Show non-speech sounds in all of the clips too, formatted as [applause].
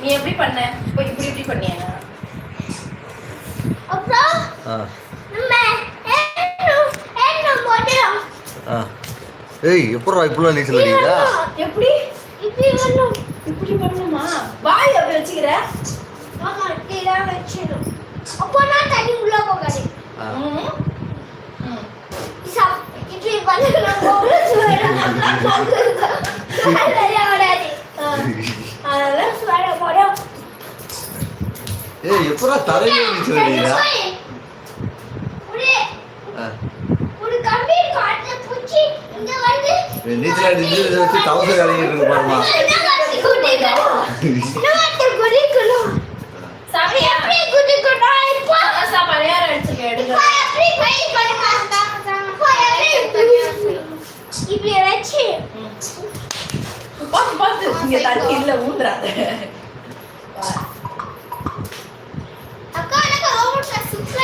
நீ எப்படி பண்ண? இப்போ இப்படி இப்படி பண்ணியா? அப்புறம் நம்ம ஏய் எப்படா இப்படிலாம் நீச்சல் அடிக்கிறா எப்படி? இப்படி இப்படி பண்ணணுமா? வாய் அப்படி வச்சுக்கிற. ஆமா வச்சிடும் தண்ணி உள்ள போகாது. இப்படி பண்ணணும் [laughs] சரியா வராது அதெல்லாம் சுவாட போடும் ஏய் எப்படா தலையில நீச்சல் அடிக்கிறா ஒரு ஆ. ஒரு கம்பி காட்டுல பூச்சி இங்க வந்து ஏய், நீச்சல் அடிச்சு இதை வச்சு தவசை அடிக்கிட்டு இருக்கு பாருமா இங்க வந்து குடிக்கணும் இன்னும் வந்து குடிக்கணும் சாமி எப்படி குடிக்கணும் இப்போ? ஆசா பணியாரம் அடிச்சுக்க எடுக்க எப்படி போய் பண்ணுமா இப்படி வச்சு பார்த்து பார்த்து இங்க தண்ணி இல்ல ஊந்துறாத அக்கா எனக்கு ரோபோட் சூப்பர்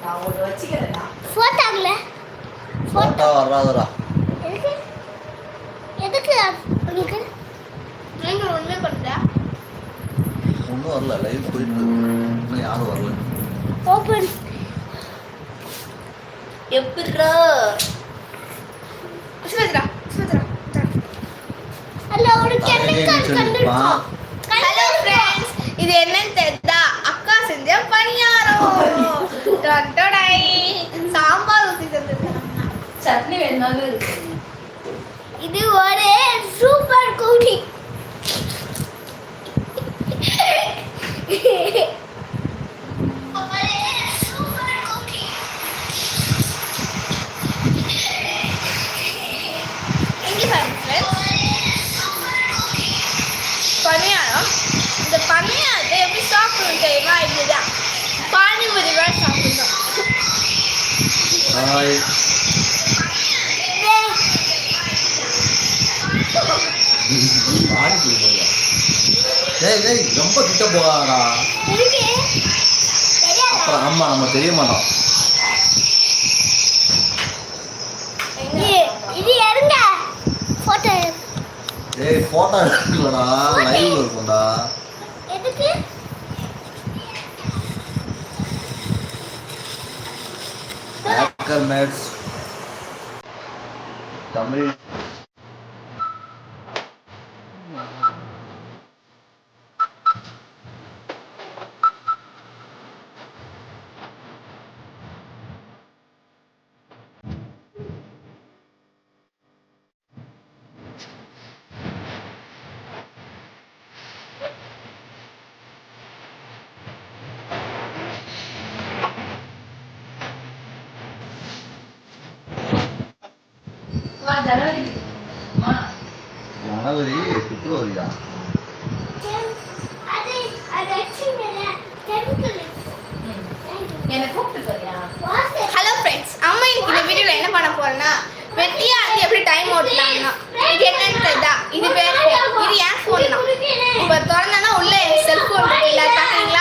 நான் ஒண்ணு வச்சுக்கிறேன்டா. போட்டாங்கள போட்டா வராதுடா எதுக்கு உங்களுக்கு நீங்க ஒண்ணு பண்ணல ஒன்றும் வரல லைவ் போயிட்டு இருக்கு. இன்னும் யாரும் வரல. ஓப்பன் எப்படிரா? சுமத்ரா சுமத்ரா அல்ல ஒரு கெமிக்கல் கண்டுபிடிச்சோம் ஹலோ ஃப்ரெண்ட்ஸ் இது என்னன்னு தெரியுதா? அக்கா செஞ்ச பணியாரம். டொடொடை. சாம்பார் ஊத்தி சட்னி வேணுமாவே இருக்கு. இது ஒரு சூப்பர் கூலி தெரிய மாட்டோம் இது எடுங்க போட்டோ டேய் போட்டோ எடுக்கலடா லைவ் இருக்கும்டா. எதுக்கு? ஹேக்கர் மேட்ஸ் தமிழ் வா, ஜனவரி. அம்மா. ஜனவரி பிப்ரவரியா அது அது வச்சுங்கல கெமிக்கல் ம். என்னை கூப்பிட்டு போறியா? ஹலோ ஃப்ரெண்ட்ஸ் அம்மா இன்னைக்கு இந்த வீடியோல என்ன பண்ண போறேன்னா வெட்டியா வந்து எப்படி டைம் ஓட்டலாம்னா இது என்னன்னு தெரியுதா? இது பேர். இது ஏன் ஃபோன் தான் இப்போ திறந்தனா உள்ள என் செல்போன் இருக்கு. இல்ல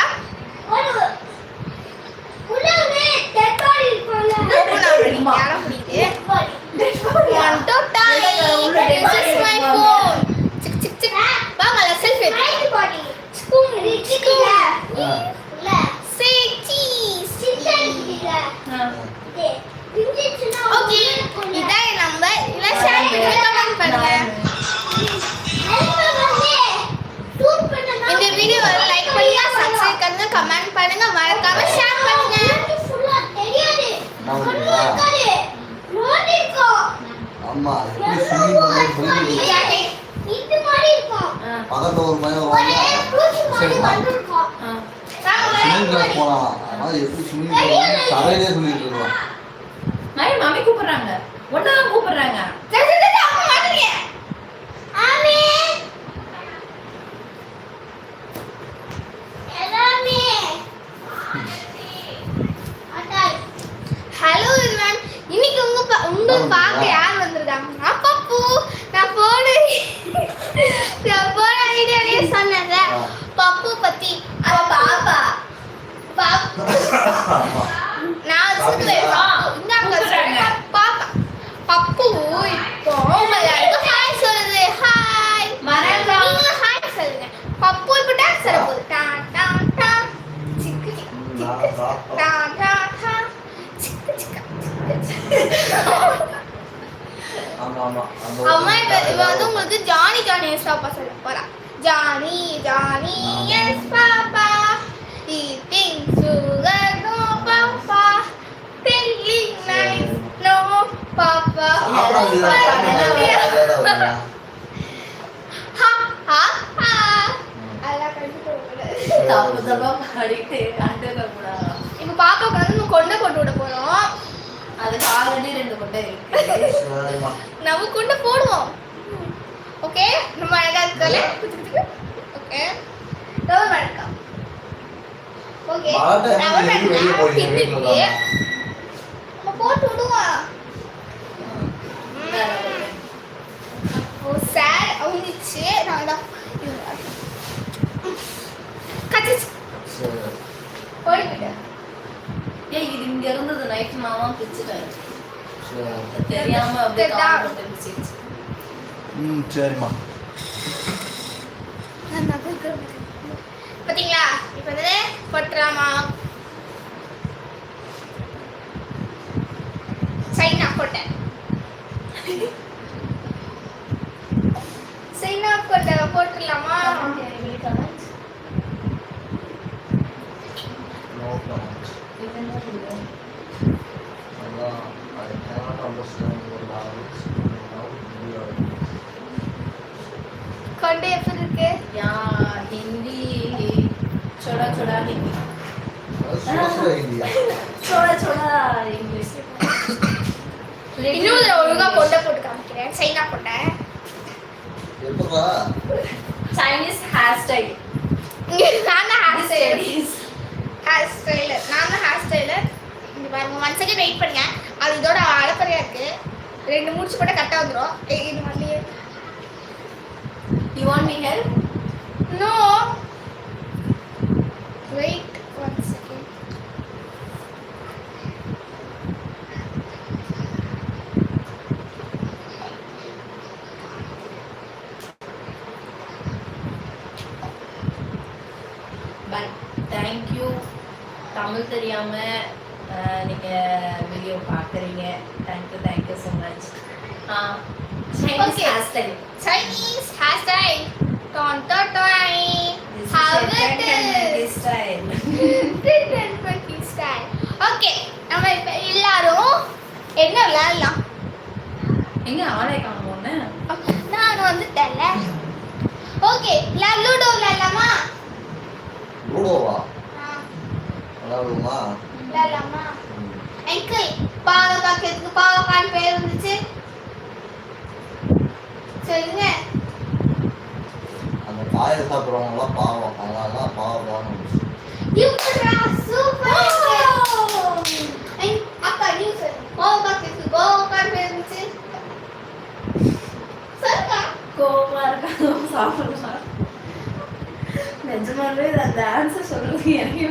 ஓகே இதான் நம்பர் இல்ல ஷேர் பண்ணி கமெண்ட் பண்ணுங்க. இந்த வீடியோவை லைக் பண்ணுங்க சப்ஸ்கிரைப் பண்ணுங்க கமெண்ட் பண்ணுங்க மறக்காம ஷேர் பண்ணுங்க. ஆமா இது மாதிரி இருக்கும். சுனில் கிளாஸ் போலாம். ஆனா எப்படி சுனில் தரையிலே சொல்லிட்டு இருக்கான் மம்மி மம்மி கூப்பிடுறாங்க. ஒன்னதான் கூப்பிடுறாங்க. Hello ma'am. இன்னைக்கு உங்க பா- உங்க பார்க்க யார் வந்திருக்காங்க? நான் பப்பு. நான் போன நான் போன வீடியோலயே சொன்னேன்ல. ஆ. பப்பு பத்தி. பாப்பா. பாப்பா அம்மா இப்ப இவ வந்து உங்களுக்கு ஜானி ஜானி எஸ் பாப்பா சொல்ல. போறா. Johnny Johnny yes papa. தப்பு தப்பா பாடிட்டு கண்டுக்க கூடாது இப்போ பாப்பாக்கு வந்து நம்ம கொண்டை விட போறோம். அதுக்கு ஆல்ரெடி ரெண்டு கொட்டை இருக்கு. நம்ம கொண்டை போடுவோம். ஓகே? நம்ம அழகா இருக்கல? ஓகே. ரொம்ப வணக்கம். ஓகே. மழை time நம்ம போட்டு விடுவோம். ஓ சார் அவங்கிச்சு நான் தான் கச்சிச்சு சரி. போயிட்டு ஏய் இது இங்க இருந்தது நைட் மாமா பிச்சுட்டேன் சரி. தெரியாம அப்படியே ம் சரிம்மா பாத்தீங்களா இப்போ வந்து கொட்டுறாமா சைனா கொட்டேன் சைனா கொட்டை போட்டுடலாமா No comment. அதான், I cannot understand your language. Now we are கொண்டை எப்படி இருக்கு யா ஹிந்தி छोड़ा छोड़ा हिंदी அது சுட சுட இந்தியா. छोड़ा छोड़ा इंग्लिश இன்னும் இதுல ஒழுங்கா கொண்டை போட்டு காமிக்கிறேன் சைனா கொண்டை எப்படா? चाइनीज हेयर स्टाइल இங்க நான் தான் ஹேர் ஸ்டைல் ஹேர் ஸ்டைலர் நான் தான் ஹேர் ஸ்டைலர் இது பாருங்க ஒன் செகண்ட் வெயிட் பண்ணுங்க. அது இதோட அழப்பறையா இருக்கு. ரெண்டு முடிச்சு போட்டால் கரெக்டாக வந்துடும் இது பண்ணி you want me help no wait one second but thank you Tamil தெரியாமல் அஹ், நீங்க வீடியோ பார்க்குறீங்க thank you thank you so much Chinese hair style. Ton ton ton. How it is. Style Different style. Okay, நம்ம இப்ப எல்லாரும் என்ன விளையாடலாம் எங்க ஆளே காணும் ஒன்று நான் வந்துட்டேன்ல ஓகே லூடோ விளையாடலாமா லூடோவா? விளையாடுவோமா? விளையாடலாமா. அங்கிள் பாவக்காக்கு எதுக்கு பாவக்கான்னு பேர் வந்துச்சு. சொல்லுங்க. அந்த காயை சாப்பிட்றவங்களாம் பாவம். அவங்களாம் பாவம் அக்கா நீ சொல்லு பாவக்காக்கு எதுக்கு பாவக்கான்னு பேர் வந்துச்சு. சொல்லுங்க. கோவமா இருக்காதும் சாப்பிடலாம் நிஜமாவே அந்த ஆன்சர் சொல்றது எனக்கு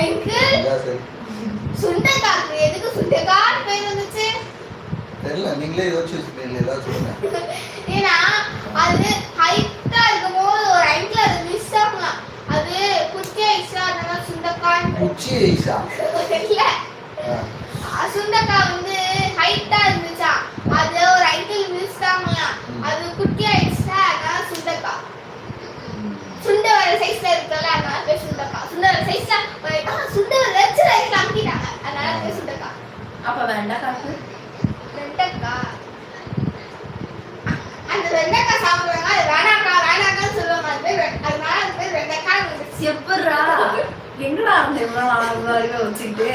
அங்கிள் சுண்டைக்காக்கு எதுக்கு சுண்டைக்கான்னு பேர் வந்துச்சு? தெரியல நீங்களே யோசிச்சு வச்சுருக்கீங்க ஏதாவது சொல்லுங்க. ஏன்னா அது ஹைட்டா இருக்கும் போது ஒரு ஆங்கிள் அது மிஸ் ஆகலாம். அது குட்டி ஆயிடுச்சா அதனால சுண்டக்காய் குச்சி ஐஸா இல்ல. ஆ. சுண்டக்கா வந்து ஹைட்டா இருந்துச்சா? அது ஒரு ஆங்கிள் மிஸ் ஆகலாம். அது குட்டி ஆயிடுச்சா அதனால சுண்டக்கா. ம். சுண்ட வர சைஸ்ல இருக்கல அதனால பேர் சுண்டக்கா. சுண்ட வர சைஸ்ல சுண்ட வர வச்சு வயசுல அமுக்கிட்டாங்க அதனால பேர் சுண்டக்கா. அப்ப வெண்டைக்கா? வெண்டைக்கா. அந்த வெண்டைக்கா சாப்பிடுறாங்க அது வேணாக்கா வேணாக்கான்னு சொல்லுவாங்க. அது பேர் அதனால அது பேர் வெண்டைக்கா எப்படா எங்கடா அந்த இவ்வளவு அறிவை வச்சுக்கிட்டு?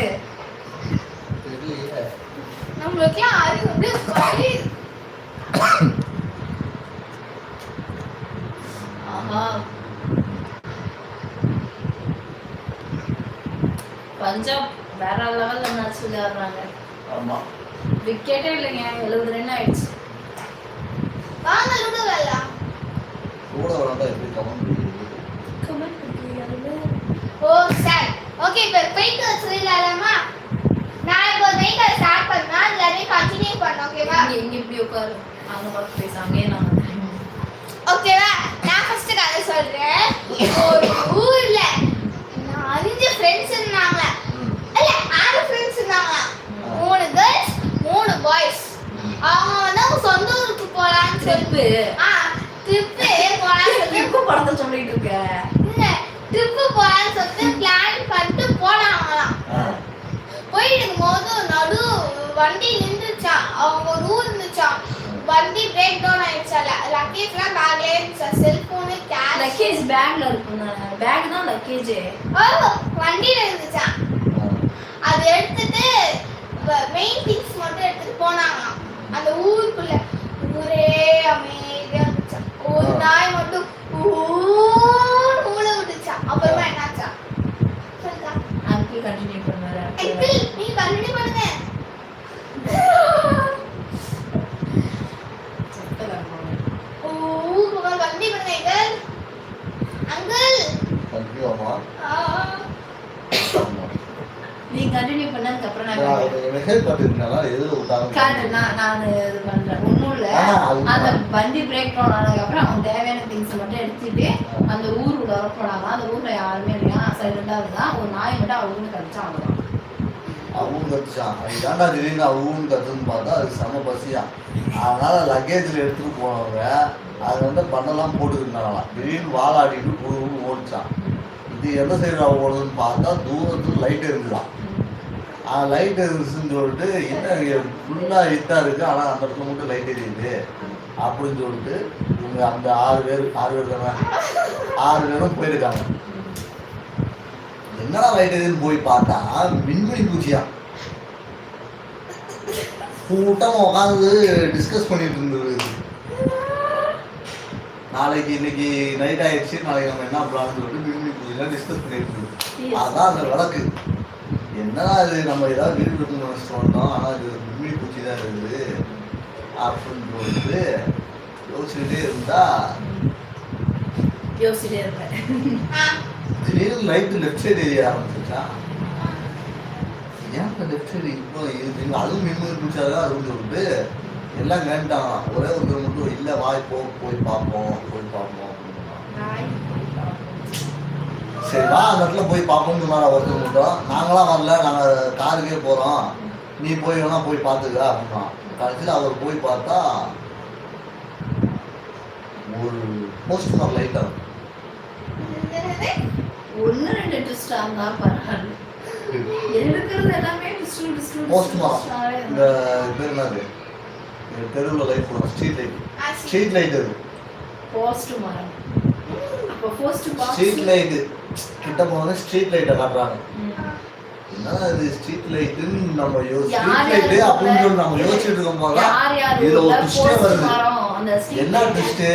நம்மளுக்கே அறிவு வந்து [coughs] ஆஹா. பஞ்சாப் வேற லெவல்ல மேட்ச் விளையாடுறாங்க. ஆமா. விக்கெட்டே இல்லைங்க எழுபது ரன் ஆயிடுச்சு. வாங்க லுடோ விளையாடலாம் கூட விளாண்டா எப்படி கமெண்ட் ஓ சார். ஓகே இப்போ பெயிண்ட் வச்சிடலாமா நான் இப்போ பெயிண்ட் ஸ்டார்ட் பண்ணா எல்லாரையும் கண்டினியூ பண்ணோம் ஓகேவா இங்க இங்க இப்படி உட்காரு. அவங்க பார்த்து பேசாமே நான் ஓகேவா நான் ஃபர்ஸ்ட் கதை சொல்றேன். ஒரு ஊர்ல அஞ்சு ஃப்ரெண்ட்ஸ் இருந்தாங்க. இல்ல ஆறு ஃப்ரெண்ட்ஸ் இருந்தாங்க. மூணு கேர்ள்ஸ் மூணு பாய்ஸ் அவங்க வந்து அவங்க சொந்த ஊருக்கு சொல்லி. ட்ரிப்பு? ஆ ட்ரிப்பு போலான்னு சொல்லி. ட்ரிப்பு படத்தை சொல்லிட்டு இருக்க. இல்ல ட்ரிப்பு போலான்னு சொல்லிட்டு பிளான் பண்ணிட்டு போனாங்களாம் போயிட்டு இருக்கும்போது நடு வண்டி நின்றுச்சான். அவங்க ஒரு ஊர் இருந்துச்சான் வண்டி பிரேக் டவுன் ஆயிடுச்சா. லக்கேஜ்லாம் பேக்ல இருந்துச்சா. செல்போனு கேஷ் லக்கேஜ் பேக்ல இருக்கும் பேக் தான் லக்கேஜ் ஓ வண்டியில இருந்துச்சான் அது எடுத்துட்டு மெயின் திங்ஸ் மட்டும் எடுத்துட்டு போனாங்களாம். அந்த ஊருக்குள்ள ஊரே அமைதியா இருந்துச்சான் ஒரு. நாய் மட்டும் ஊழ விட்டுச்சான் அப்புறமா என்னாச்சா? சொல்லுங்க கண்டினியூ பண்ணுவாரு. அங்கிள் நீங்க கண்டினியூ பண்ணுங்க. கண்டினியூ பண்ணுங்க அங்கிள். அம்மா. அங்கிள் ஆமா. நீ கண்டினியூ பண்ணதுக்கு அப்புறம் நான் மெசேஜ் பண்ணிருந்தேனா எது காட்டு விட்டாங்க நான் நான் இது பண்றேன். ஒண்ணும் இல்ல. அந்த. வண்டி பிரேக் டவுன் ஆனதுக்கு அப்புறம் அவங்க தேவையான திங்ஸ் மட்டும் எடுத்துட்டு அந்த ஊர் உள்ள போனாங்க அந்த ஊர்ல யாருமே இல்லையா? சைலண்டா இருந்தா ஒரு நாய் மட்டும் அவங்க கடிச்சா அவ்வளவுதான் அவங்க கத்துச்சான் அது ஏன்டா திடீர்னு அவங்க கத்துன்னு பார்த்தா அது செம பசியா. அதனால லக்கேஜில் எடுத்துகிட்டு போனவங்க அது வந்து பண்ணெல்லாம் போட்டுக்கிட்டாங்களாம். திடீர்னு வாழாடிட்டு குழுன்னு ஓடிச்சான் இது எந்த சைடு ஓடுதுன்னு பார்த்தா தூரத்தில் லைட் இருந்துதான் லைட் இருந்துச்சுன்னு சொல்லிட்டு என்ன ஃபுல்லாக ஹிட்டாக இருக்குது ஆனால் அந்த இடத்துல மட்டும் லைட் எரியுது. அப்படின்னு சொல்லிட்டு இவங்க அந்த ஆறு பேர் ஆறு பேர் தானே? ஆறு பேரும் போயிருக்காங்க. என்னடா லைட் எதுன்னு போய் பார்த்தா மின்மினி பூச்சியா? கூட்டம் உட்காந்து டிஸ்கஸ் பண்ணிட்டு இருந்தது. நாளைக்கு இன்னைக்கு நைட் ஆயிடுச்சு. நாளைக்கு நம்ம என்ன பிளான் சொல்லிட்டு மின்மினி பூச்சிலாம் டிஸ்கஸ் பண்ணிட்டு இருந்தது. அதான் அந்த விளக்கு என்னடா இது? நம்ம ஏதாவது நினச்சிட்டு வந்தோம். ஆனால் இது மின்மினி பூச்சி தான் இருக்குது அப்படின்னு சொல்லிட்டு யோசிச்சுக்கிட்டே இருந்தா யோசிச்சுட்டே இருப்பேன். திடீர்னு லைட்டு லெஃப்ட் சைடு ஏரிய ஆரம்பிச்சுச்சா ஏன் லெஃப்ட் சைடு இப்போ இது அதுவும் மின்மினி பிடிச்சாதான் தான் அதுவும் சொல்லிட்டு எல்லாம் வேண்டாம். ஒரே ஒருத்தர் மட்டும் இல்லை வாய் போ போய் பார்ப்போம் போய் பார்ப்போம். சரி வா அந்த இடத்துல போய் பார்ப்போம்னு சொன்னாரா ஒருத்தர் மட்டும். நாங்களாம் வரல நாங்கள் காருக்கே போகிறோம் நீ போய் வேணா போய் பார்த்துக்க அப்படின்னா. கடைசியில் அவர் போய் பார்த்தா ஒரு போஸ்ட்மார் லைட்டாக இருக்கும். இருந்தா பரவாயில்ல எடுக்கிறது எல்லாமே இந்த பேர் என்னது இந்த தெருவில் லைட் போடுறோம் ஸ்ட்ரீட் லைட் ஸ்ட்ரீட் லைட் அது போஸ்ட் மரம் அப்போ போஸ்ட் ஸ்ட்ரீட் லைட்டு கிட்ட போனோம் ஸ்ட்ரீட் லைட்டை காட்டுறாங்க என்னடா இது ஸ்ட்ரீட் லைட்டுன்னு நம்ம ஸ்ட்ரீட் லைட்டு அப்படின்னு சொல்லி நம்ம யோசிச்சுட்டு இருக்கோம் இதுல ஒரு ட்விஸ்டே வருது என்ன. ட்விஸ்ட்டு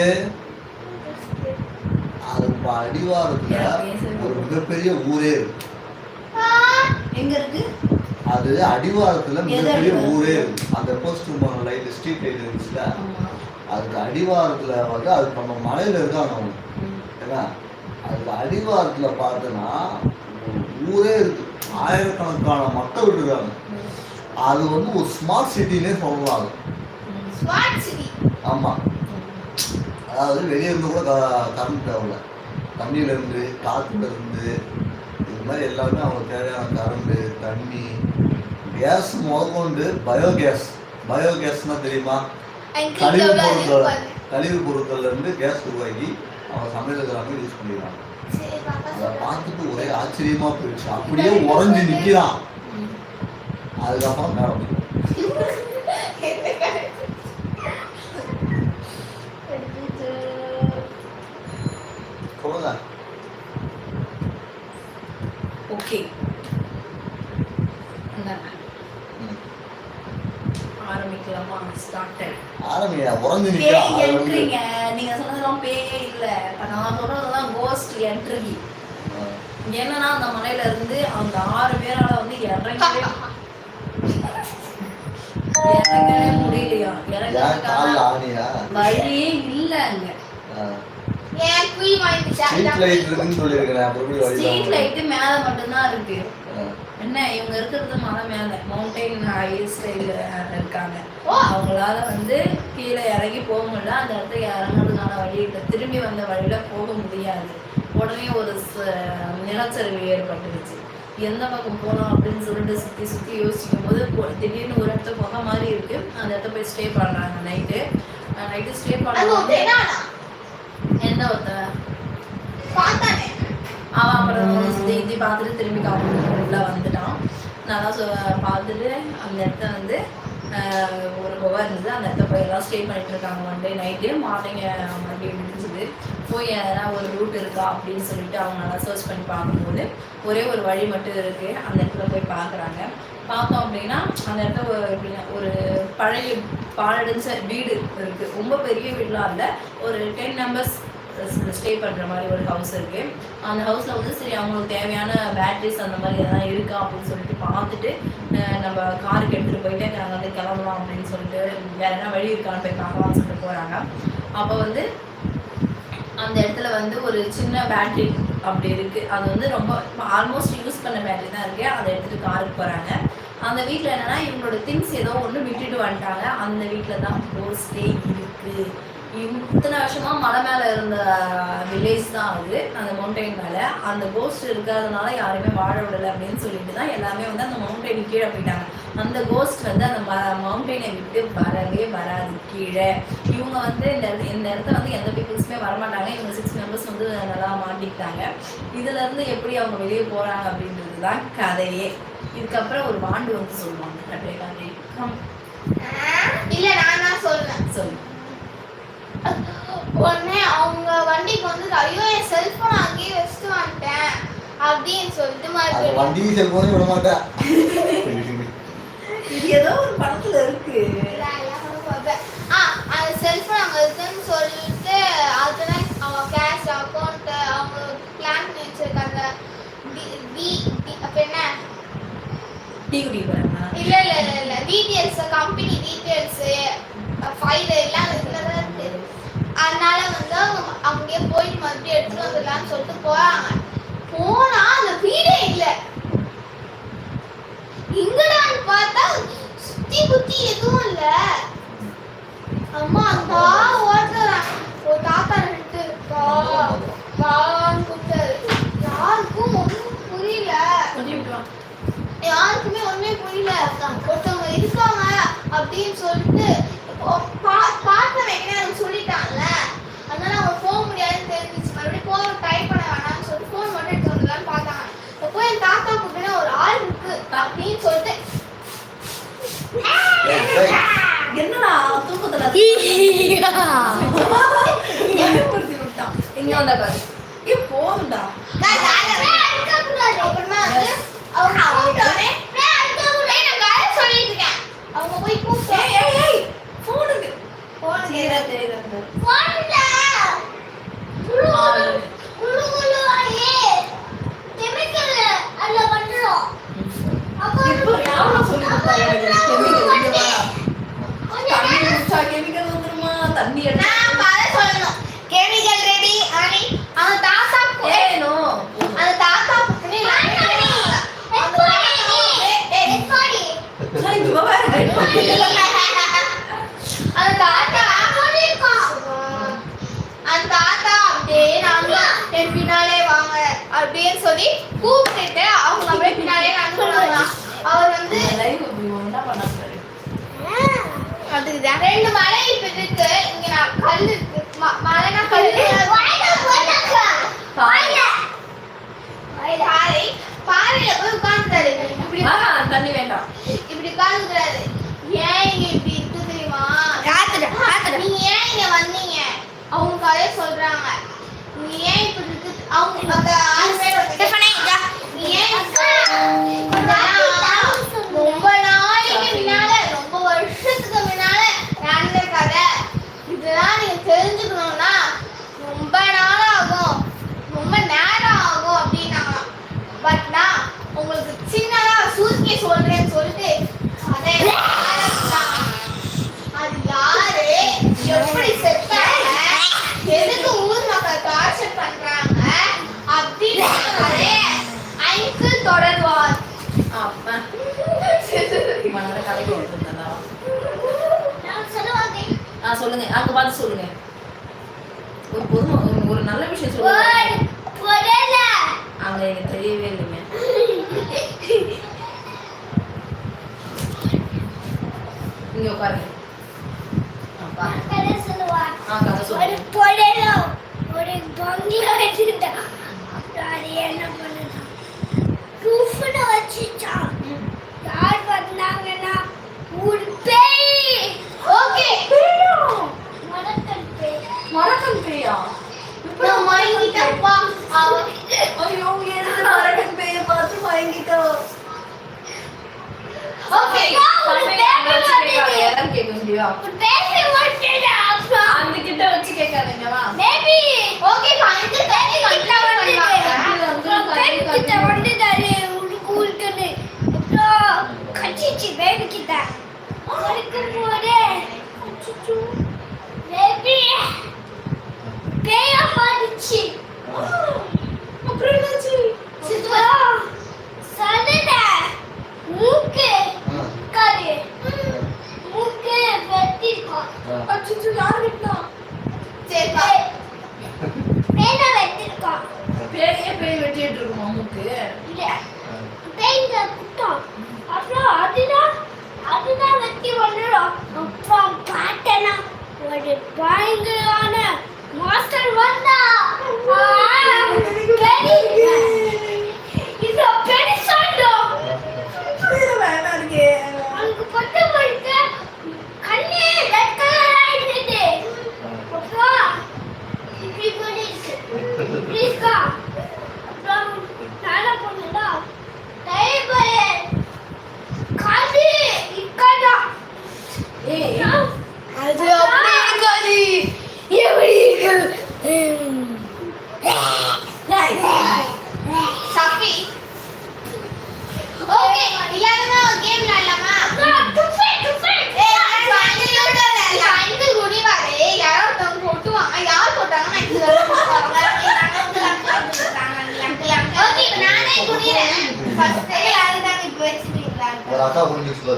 அது அடிவாரத்துல ஒரு மிகப்பெரிய ஊரே இருக்கு. எங்க இருக்கு? அது அடிவாரத்துல மிகப்பெரிய? ஊரே இருக்கு. அந்த போஸ்ட் லைட் ஸ்ட்ரீட் லைட் இருந்துச்சுல? அதுக்கு அடிவாரத்துல வந்து அது நம்ம மலையில இருக்காங்க அவங்க. ஏன்னா அதுக்கு அடிவாரத்துல பார்த்தோன்னா ஊரே இருக்கு. ஆயிரக்கணக்கான மக்கள் இருக்காங்க. அது வந்து ஒரு ஸ்மார்ட் சிட்டினே ம். ஸ்மார்ட் சிட்டி ஆமா. அதாவது வெளியே இருந்து கூட கரண்ட் தேவையில்ல. தண்ணியில இருந்து காத்துல இருந்து இது மாதிரி எல்லாமே அவங்க தேவையான கரண்ட் தண்ணி கேஸ் முதற்கொண்டு பயோகேஸ் பயோகேஸ்னா தெரியுமா? கழிவு பொருட்கள் கழிவு பொருட்கள்ல இருந்து கேஸ் உருவாக்கி அவங்க சமையல் எல்லாமே யூஸ் பண்ணிடுறாங்க. அதை. பார்த்துட்டு ஒரே ஆச்சரியமா போயிடுச்சு. அப்படியே உறைஞ்சு நிக்கிறான். ம். அதுக்கப்புறம் மேடம். [laughs] ஓகே ஆரம்பிக்கலாமா? ஸ்டார்டர் என்ட்ரிங்க நீங்க சொன்னதெல்லாம் பேயே இல்ல. நான் கோஸ்ட் என்ட்ரி என்னன்னா அந்த மலையில இருந்து அந்த ஆறு பேரால வந்து இறங்கவே முடியலையா? இறங்க வழியே இல்ல அங்க ஸ்ட்ரீட் லைட் இருக்குன்னு சொல்லியிருக்கிறேன் அப்புறம் ஸ்ட்ரீட்? லைட் மேல இருக்கு. என்ன இவங்க இருக்கிறது மலை மேல. மவுண்டைன் ஹைஸ்ட்ல இருக்காங்க. ஓ. அவங்களால வந்து கீழே இறங்கி போக முடியல. அந்த இடத்துக்கு இறங்குறதுக்கான வழி இல்லை. திரும்பி வந்த வழியில போக முடியாது. உடனே ஒரு ச- நிலச்சரிவு ஏற்பட்டுருச்சு. எந்த பக்கம் போகலாம் அப்படின்னு சொல்லிட்டு சுற்றி சுற்றி யோசிக்கும் போது திடீர்னு ஒரு இடத்த போக மாதிரி இருக்கு. அந்த இடத்த போய் ஸ்டே பண்ணுறாங்க நைட்டு நைட்டு ஸ்டே அது பண்ணும்போது ஒத்தேனா எந்த ஒருத்தன் பார்த்தானே அவன் ஏந்தி பார்த்துட்டு திரும்பி காப்பி உள்ள வந்துட்டான். நல்லா சொ பார்த்துட்டு அந்த இடத்த வந்து ஒரு குகை இருந்தது. அந்த இடத்த போய் எல்லாம் ஸ்டே பண்ணிட்டு இருக்காங்க மண்டே நைட்டு மார்னிங் மறுபடியும் முடிஞ்சுது போய் எதனா ஒரு ரூட் இருக்கா அப்படின்னு சொல்லிட்டு அவங்க நல்லா சர்ச் பண்ணி பார்க்கும்போது ஒரே ஒரு வழி மட்டும் இருக்குது அந்த இடத்துல போய் பார்க்குறாங்க. பார்த்தோம் அப்படின்னா அந்த இடத்துல ஒரு எப்படின்னா ஒரு பழைய பாலடைஞ்ச வீடு இருக்குது ரொம்ப பெரிய வீடெலாம் இல்லை. ஒரு டென் மெம்பர்ஸ் ஸ்டே பண்ணுற மாதிரி ஒரு ஹவுஸ் இருக்கு. அந்த ஹவுஸில் வந்து சரி அவங்களுக்கு தேவையான பேட்டரிஸ் அந்த மாதிரி எதனா இருக்கா அப்படின்னு சொல்லிட்டு பார்த்துட்டு நம்ம காருக்கு எடுத்துகிட்டு போயிட்டு நாங்கள் வந்து கிளம்பலாம் அப்படின்னு சொல்லிட்டு வேற என்ன வழி இருக்கான்னு போய் பார்க்கலாம்னு சொல்லிட்டு போகிறாங்க அப்போ வந்து அந்த இடத்துல வந்து ஒரு சின்ன பேட்டரி அப்படி இருக்கு. அது வந்து ரொம்ப ஆல்மோஸ்ட் யூஸ் பண்ண பேட்டரி தான் இருக்கு. அதை எடுத்துகிட்டு காருக்கு போகிறாங்க அந்த வீட்டில் என்னென்னா இவங்களோட திங்ஸ் ஏதோ ஒன்று விட்டுட்டு வந்துட்டாங்க. அந்த வீட்டில் தான் போஸ்டே இருக்குது இத்தனை வருஷமா மலை மேல இருந்த வில்லேஜ் தான் அது. அந்த மவுண்டைன் மேல. அந்த கோஸ்ட் இருக்கிறதுனால யாருமே வாழ விடலை அப்படின்னு சொல்லிட்டு தான் எல்லாமே வந்து அந்த மவுண்டைன் கீழே போயிட்டாங்க. அந்த கோஸ்ட் வந்து அந்த மவுண்டைனை விட்டு வரவே வராது. கீழே. இவங்க வந்து இந்த இந்த இடத்துல வந்து எந்த பீப்புள்ஸுமே வரமாட்டாங்க. இவங்க சிக்ஸ் மெம்பர்ஸ் வந்து நல்லா மாட்டிக்கிட்டாங்க. இதுல இருந்து எப்படி அவங்க வெளியே போறாங்க அப்படின்றது தான் கதையே. இதுக்கப்புறம் ஒரு வாண்டு வந்து சொல்லுவாங்க. கட்டை காட்டி இல்ல நான் தான் சொல்றேன். சொல்லு. உடனே அவங்க வண்டிக்கு வந்து ஐயோ என் செல்போன் அங்கேயே வச்சுட்டு வந்துட்டேன் அப்படின்னு சொல்லிட்டு மறுபடியும் வண்டி செல்போனே விட மாட்டேன். [laughs] இது ஏதோ ஒரு படத்துல இருக்கு. ஆ அந்த செல்போன் அங்க இருக்குன்னு சொல்லிட்டு அதுதான் அவங்க கேஷ் அக்கௌண்ட் அவங்க பிளான் பண்ணி வச்சிருக்காங்க. டி- அப்ப என்ன? டீ குடிக்க போறாங்க இல்ல இல்ல இல்ல இல்ல டீடைல்ஸ் கம்பெனி டீடைல்ஸ் ஃபைல் எல்லாம் அதனால வந்து அவங்க அங்கேயே போயிட்டு மறுபடியும் எடுத்துட்டு வந்துடலாம்னு சொல்லிட்டு போறாங்க. போனா அந்த வீடே இல்ல. இங்கடான்னு பார்த்தா சுத்தி குத்தி எதுவும் இல்ல. அம்மா அந்த ஓட்டுறாங்க ஒரு தாத்தா ரெண்டு இருக்கா. கான்னு கூப்பிட்டாரு யாருக்கும் ஒன்றும் புரியல. யாருக்குமே ஒண்ணுமே புரியல. ஒருத்தவங்க இருக்காங்க அப்படின்னு சொல்லிட்டு பா- பா- பார்க்க வைக்கிறேன் சொல்லிட்டாங்கல்ல அதனால அவங்க போக முடியாதுன்னு தெரிஞ்சிச்சு மறுபடியும் போக ட்ரை பண்ண வேணாம்னு சொல்லிட்டு ஃபோன் மட்டும் எடுத்து வந்துடலாம்னு பார்த்தாங்க. அப்போ என் தாத்தா கூப்பிட்டு ஒரு ஆள் இருக்கு. அப்படின்னு சொல்லிட்டு. என்னடா தூக்கத்துல [laughs] இங்க வந்தா பாரு ஏ போதும்டா அப்புறமா வந்து அவங்க கூப்பிட்டோடனே "ஏய், நான் கதை சொல்லிட்டு இருக்கேன் அவங்க போய் ஏய் கூப்பிட்டேன் ஏய் ஏய் போனுக்கு போன் சீரா தெரியுது போன்ல குளு குளு குளு குளு ஆயே கெமிக்கல் அதுல பண்றோம் அப்போ இப்போ யாரும் சொல்லி கொடுத்தா எனக்கு கெமிக்கல் இங்க வா தண்ணி குடிச்சா கெமிக்கல் வந்துருமா தண்ணி எடுத்தா நான் கதை சொல்லணும் கெமிக்கல் ரெடி ஆனி அந்த தாத்தா ஏய் நோ அந்த தாத்தா புக்குனே சரி இங்க வா அந்த தாத்தா அந்த தாத்தா அப்படியே நாங்க என் பின்னாலே வாங்க அப்படின்னு சொல்லி கூப்பிட்டுட்டு அவங்க அப்படியே பின்னாலே நடந்து அவர் வந்து லைவ் இப்படி ஒண்ணா பண்ண பாரு ரெண்டு மலை இப்ப இருக்கு இங்க நான் கல் இருக்கு. மலைனா கல் பாறை. பாறையில போய் உட்கார்ந்துட்டாரு. இப்படி தண்ணி வேண்டாம். இப்படி உட்கார்ந்துக்கிறாரு ஏன் இங்க இப்படி இருக்கு தெரியுமா? நீங்க ஏன் இங்க வந்தீங்க? அவங்க கதைய சொல்றாங்க. நீ ஏன் இப்படி இருக்கு? அவங்க ஆறு பேர் நீ ஏன் ரொம்ப நாளைக்கு முன்னால ரொம்ப வருஷத்துக்கு நல்ல கதை. அங்க பார்த்து சொல்லுங்க. ஒரு பொதுமை ஒரு நல்ல விஷயம் சொல்லுங்க. அங்க எனக்கு தெரியவே இல்லை. அச்சோ யார் வீட்ல சரிப்பா பேனா இருக்கோம் அம்முக்கு இல்ல. பேய்ங்க குட்டம் அப்புறம் அதுதான் அதுதான் வெட்டி வந்துடும் அப்புறம் பார்த்தனா ஒரு பயங்கரமான மாஸ்டர் வந்து হরিণ ছিল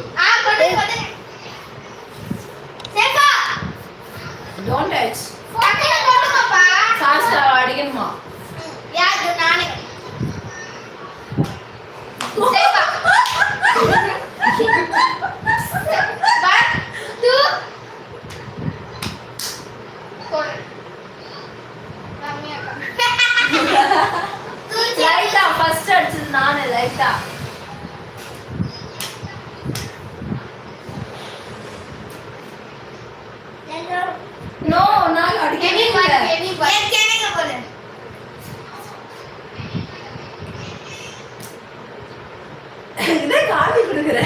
இருக்கிற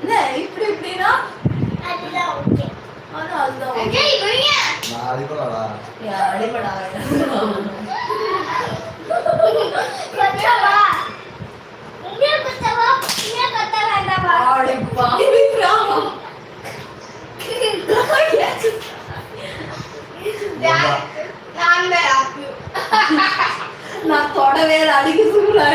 என்ன இப்படி இப்படினா அதுதான் ஓகே ஆனா அதுதான் ஓகே நான் அடிபடாடா யா அடிபடா பச்சவா இங்க பச்சவா இங்க பச்சவா வேண்டாமா ஆடி பாவி ராமா நான் நான் மேல நான் தொடவே அழுகி சூடாக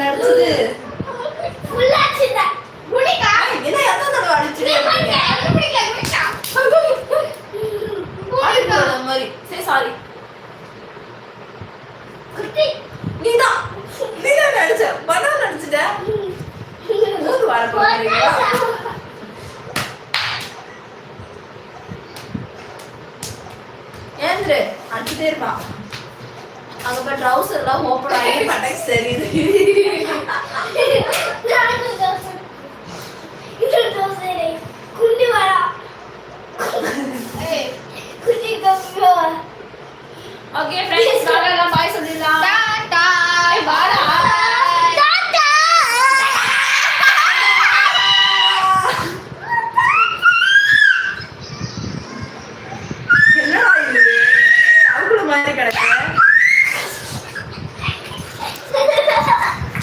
நடிச்சது என்ன எத்தனை தடவை மாதிரி சரி சாரி நீதான் நீதான் நடிச்ச பணம் நடிச்சிட்ட மூணு வாரம் அங்க போய் ட்ரவுசர் எல்லாம் ஓப்பன் ஆகி பட்டக்கு தெரியுது குண்டி வரா குண்டி ஓகே ஃப்ரெண்ட்ஸ்